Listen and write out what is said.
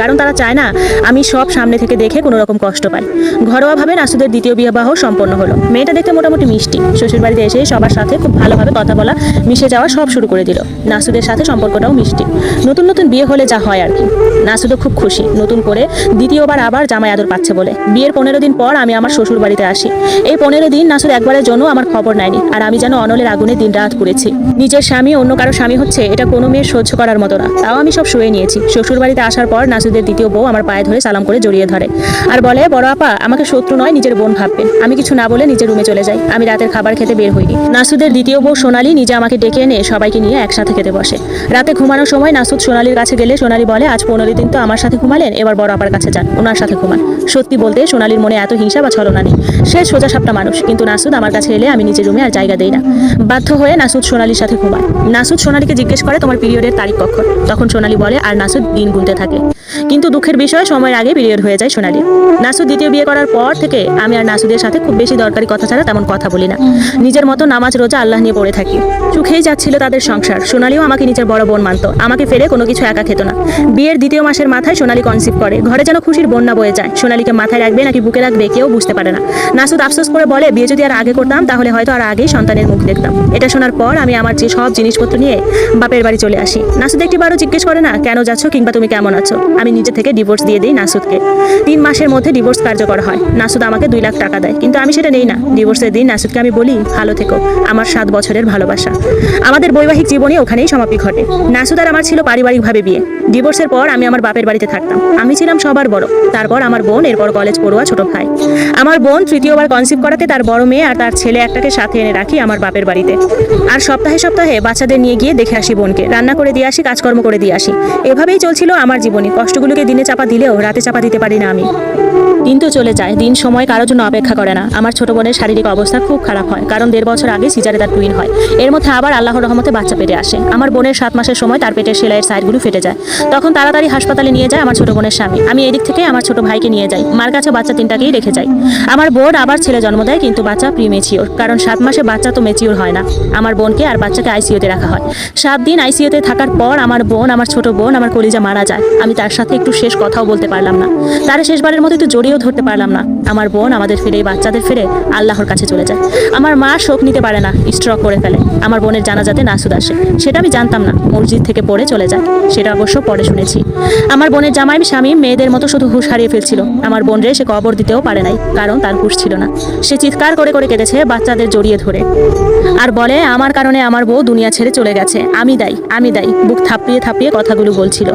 কারণ তারা চায় না, আমি সব সামনে থেকে দেখে কোনো রকম কষ্ট পাই। ঘরোয়াভাবে নাসুদের দ্বিতীয় বিবাহ সম্পন্ন হলো। মেয়েটা দেখতে মোটামুটি মিষ্টি। শ্বশুর বাড়িতে এসে সবার সাথে খুব ভালোভাবে কথা বলা, মিশে যাওয়া সব শুরু করে দিল। নাসুদের সাথে সম্পর্কটাও মিষ্টি। নতুন নতুন বিয়ে হলে যা হয় আর কি। নাসুদও খুব খুশি। নতুন করে দ্বিতীয়বার আবার জামাই আদর পাচ্ছে বলে। বিয়ের পনেরো দিন পর আমি আমার শ্বশুর বাড়িতে আসি। এই পনেরো দিন নাসুদ একবারের জন্য আমার খবর নেয়নি। আর আমি যেন অনলের আগুনে দিন রাত করেছি নিজের স্বামী অন্য কারও স্বামী হচ্ছে, এটা কোনো মেয়ের সহ্য করার মতো না। তাও আমি সব শুয়ে নিয়েছি। শ্বশুর বাড়িতে আসার পর নাসুদের দ্বিতীয় বউ আমার পায়ে ধরে সালাম করে জড়িয়ে ধরে। আর বলে, বড় আপা, আমাকে শত্রু নয়, নিজের বোন ভাববেন। আমি কিছু না বলে নিজের রুমে চলে যাই। আমি রাতের খাবার খেতে বের হইনি। নাসুদের দ্বিতীয় বউ সোনালি নিজে আমাকে ডেকে এনে সবাইকে নিয়ে একসাথে খেতে বসে। রাতে ঘুমানোর সময় নাসুদ সোনালির কাছে গেলে সোনালি বলে, আজ পনেরো দিন তো আমার সাথে ঘুমালেন, এবার বড় আপার কাছে যান ওনার সাথে ঘুমান। সত্যি বলতে সোনালির মনে এত হিংসা বা ছলনা নেই। সে সোজা সাপটা মানুষ, কিন্তু নাসুদ আমার কাছে এলে আমি নিজের রুমে আর জায়গা দেই না। বাধ্য হয়ে নাসুদ সোনালির সাথে ঘুমায়। নাসুদ সোনালিকে জিজ্ঞেস করে, তোমার পিরিয়ডের তারিখ কখন? তখন সোনালি বলে, আর নাসুদ দিন গুনতে থাকে। কিন্তু দুঃখের বিষয়, সময়ের আগে পিরিয়ড হয়ে যায় সোনালি। নাসুদ দ্বিতীয় বিয়ে করার পর থেকে আমি আর নাসুদের সাথে খুব বেশি দরকারি কথা ছাড়া তেমন কথা বলি না। নিজের মতো নামাজ, রোজা আল্লাহ নিয়ে পড়ে থাকি। সুখেই যাচ্ছিল তাদের সংসার। সোনালিও আমাকে নিজের বড় বোন মানতো। আমাকে ফেলে কোনো কিছু একা খেত না। বিয়ের দ্বিতীয় মাসের মাথায় সোনালি কনসিভ করে। ঘরে যেন খুশির বন্যা বয়ে যায়। সোনালিকে মাথায় রাখবে নাকি বুকে রাখবে কেউ বুঝতে পারে না। নাসুদ আফসোস করে বলে, বিয়ে যদি আর আগে করতাম, তাহলে হয়তো আর আগেই সন্তানের মুখ দেখতাম। এটা শোনার পর আমি আমার যে সব জিনিসপত্র নিয়ে বাপের বাড়ি চলে আসি। নাসুদ একটিবারও জিজ্ঞেস করে না, কেন যাচ্ছ কিংবা তুমি কেমন আছো? আমি নিজে থেকে ডিভোর্স দিয়ে দিই নাসুদকে। তিন মাসের মধ্যে ডিভোর্স কার্যকর হয়। নাসুদ আমাকে দুই লাখ টাকা দেয়। কিন্তু আমি সেটা নেই না। ডিভোর্সের দিন নাসুদকে আমি বলি, ভালো থেকো। আমার সাত বছরের ভালোবাসা। আমাদের বৈবাহিক জীবনে ওখানেই সমাপ্তি ঘটে। নাসুদ আর আমার ছিল পারিবারিকভাবে বিয়ে। ডিভোর্সের পর আমি আমার বাপের বাড়িতে থাকতাম। আমি ছিলাম সবার বড়। তারপর আমার বোন, এরপর কলেজ পড়ুয়া ছোট ভাই। আমার বোন তৃতীয়বার কনসিভ করাতে তার বড় মেয়ে আর তার ছেলে একটাকে সাথে এনে রাখি আমার বাপের বাড়িতে। আর সপ্তাহে সপ্তাহে বাচ্চাদের নিয়ে গিয়ে দেখে আসি বোনকে। রান্না করে দিয়ে আসি, কাজকর্ম করে দিয়ে আসি। এভাবেই চলছিল আমার জীবনে। কষ্টগুলোকে দিনে চাপা দিলেও রাতে চাপা দিতে পারি না আমি। কিন্তু চলে যায়, দিন সময় কারোর জন্য অপেক্ষা করে না। আমার ছোট বোনের শারীরিক অবস্থা খুব খারাপ হয়, কারণ দেড় বছর আগে সিজারে তার টুইন হয়। এর মধ্যে আবার আল্লাহর রহমতে বাচ্চা পেটে আসে। আমার বোনের সাত মাসের সময় তার পেটের সেলাইয়ের সাইডগুলো ফেটে যায়। তখন তাড়াতাড়ি হাসপাতালে নিয়ে যায় আমার ছোট বোনের স্বামী। আমি এদিক থেকে আমার ছোট ভাইকে নিয়ে যাই। মার কাছে বাচ্চা তিনটাকেই রেখে যাই। আমার বোন আবার ছেলে জন্ম দেয়, কিন্তু বাচ্চা প্রিমেচিওর কারণ সাত মাসে বাচ্চা তো মেচিওর হয় না। আমার বোনকে আর বাচ্চাকে আইসিইউতে রাখা হয়। সাত দিন আইসিইউতে থাকার পর আমার বোন, আমার ছোট বোন, আমার কলিজা মারা যায়। আমি তার সাথে একটু শেষ কথাও বলতে পারলাম না। তার শেষবারের মতো একটু জড়িয়েও ধরতে পারলাম না। আমার বোন আমাদের ফিরে, বাচ্চাদের ফিরে আল্লাহর কাছে চলে যায়। আমার মা শোক নিতে পারে না স্ট্রক করে ফেলে। আমার বোনের জানাজাতে নাসুদ আসে। সেটা আমি জানতাম না, মসজিদ থেকে পড়ে চলে যায়। সেটা অবশ্য পরে শুনেছি। আমার বোনের জামাই স্বামী মেয়েদের মতো শুধু হুঁশ হারিয়ে ফেলছিল। আমার বোন রে সে কবর দিতেও পারে নাই, কারণ তার হুশ ছিল না। সে চিৎকার করে করে কেঁদেছে বাচ্চাদের জড়িয়ে ধরে। আর বলে, আমার কারণে আমার বউ দুনিয়া ছেড়ে চলে গেছে। আমি দায়ী আমি দায়ী। বুক থাপিয়ে থাপিয়ে কথাগুলো বলছিল।